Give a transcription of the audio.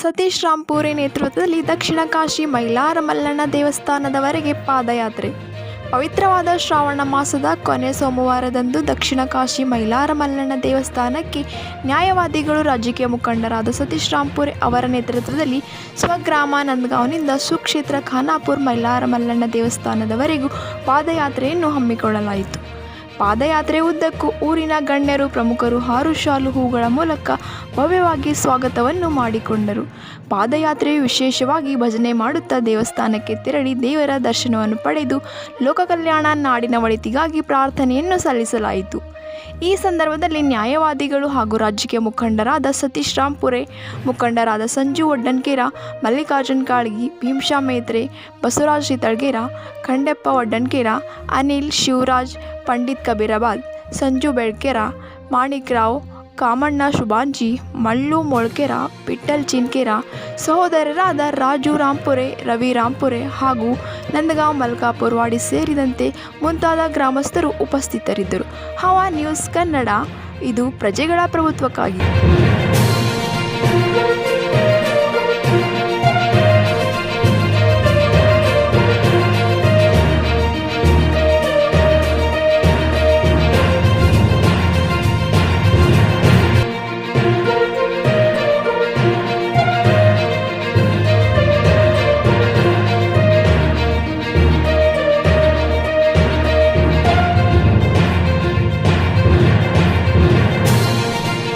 ಸತೀಶ್ ರಾಂಪುರೆ ನೇತೃತ್ವದಲ್ಲಿ ದಕ್ಷಿಣ ಕಾಶಿ ಮೈಲಾರ ಮಲ್ಲಣ್ಣ ದೇವಸ್ಥಾನದವರೆಗೆ ಪಾದಯಾತ್ರೆ. ಪವಿತ್ರವಾದ ಶ್ರಾವಣ ಮಾಸದ ಕೊನೆ ಸೋಮವಾರದಂದು ದಕ್ಷಿಣ ಕಾಶಿ ಮೈಲಾರ ಮಲ್ಲಣ್ಣ ದೇವಸ್ಥಾನಕ್ಕೆ ನ್ಯಾಯವಾದಿಗಳು ರಾಜಕೀಯ ಮುಖಂಡರಾದ ಸತೀಶ್ ರಾಂಪುರೆ ಅವರ ನೇತೃತ್ವದಲ್ಲಿ ಸ್ವಗ್ರಾಮ ನಂದಗಾಂವ್ನಿಂದ ಸುಕ್ಷೇತ್ರ ಖಾನಾಪುರ್ ಮೈಲಾರ ಮಲ್ಲಣ್ಣ ದೇವಸ್ಥಾನದವರೆಗೂ ಪಾದಯಾತ್ರೆಯನ್ನು ಹಮ್ಮಿಕೊಳ್ಳಲಾಯಿತು. ಪಾದಯಾತ್ರೆ ಉದ್ದಕ್ಕೂ ಊರಿನ ಗಣ್ಯರು, ಪ್ರಮುಖರು ಹಾರು ಶಾಲು ಹೂಗಳ ಮೂಲಕ ಭವ್ಯವಾಗಿ ಸ್ವಾಗತವನ್ನು ಮಾಡಿಕೊಂಡರು. ಪಾದಯಾತ್ರೆಯು ವಿಶೇಷವಾಗಿ ಭಜನೆ ಮಾಡುತ್ತಾ ದೇವಸ್ಥಾನಕ್ಕೆ ತೆರಳಿ ದೇವರ ದರ್ಶನವನ್ನು ಪಡೆದು ಲೋಕ ಕಲ್ಯಾಣ ನಾಡಿನ ಒಳಿತಿಗಾಗಿ ಪ್ರಾರ್ಥನೆಯನ್ನು ಸಲ್ಲಿಸಲಾಯಿತು. ಈ ಸಂದರ್ಭದಲ್ಲಿ ನ್ಯಾಯವಾದಿಗಳು ಹಾಗೂ ರಾಜಕೀಯ ಮುಖಂಡರಾದ ಸತೀಶ್ ರಾಂಪುರೆ ಮುಖಂಡರಾದ ಸಂಜು ಒಡ್ಡನ್ಕೇರ, ಮಲ್ಲಿಕಾರ್ಜುನ್ ಕಾಳಗಿ ಭೀಮ್ಶಾ ಮೇತ್ರೆ, ಬಸವರಾಜ್ ಶಿತಳ್ಗೇರ ಖಂಡೆಪ್ಪ ಒಡ್ಡನ್ಕೇರ, ಅನಿಲ್ ಶಿವರಾಜ್ ಪಂಡಿತ್ ಕಬೀರಾಬಾದ್, ಸಂಜು ಬೆಳ್ಕೆರ, ಮಾಣಿಕ್ ರಾವ್, ಕಾಮಣ್ಣ ಶುಭಾಂಜಿ ಮಳ್ಳು ಮೊಳ್ಕೆರ, ಪಿಟ್ಟಲ್ ಚಿನ್ಕೆರ, ಸಹೋದರರಾದ ರಾಜು ರಾಂಪುರೆ, ರವಿ ರಾಂಪುರೆ ಹಾಗೂ ನಂದಗಾಂವ್ ಮಲ್ಕಾಪುರ್ವಾಡಿ ಸೇರಿದಂತೆ ಮುಂತಾದ ಗ್ರಾಮಸ್ಥರು ಉಪಸ್ಥಿತರಿದ್ದರು. ಹವಾ ನ್ಯೂಸ್ ಕನ್ನಡ, ಇದು ಪ್ರಜೆಗಳ ಪ್ರಭುತ್ವಕ್ಕಾಗಿ.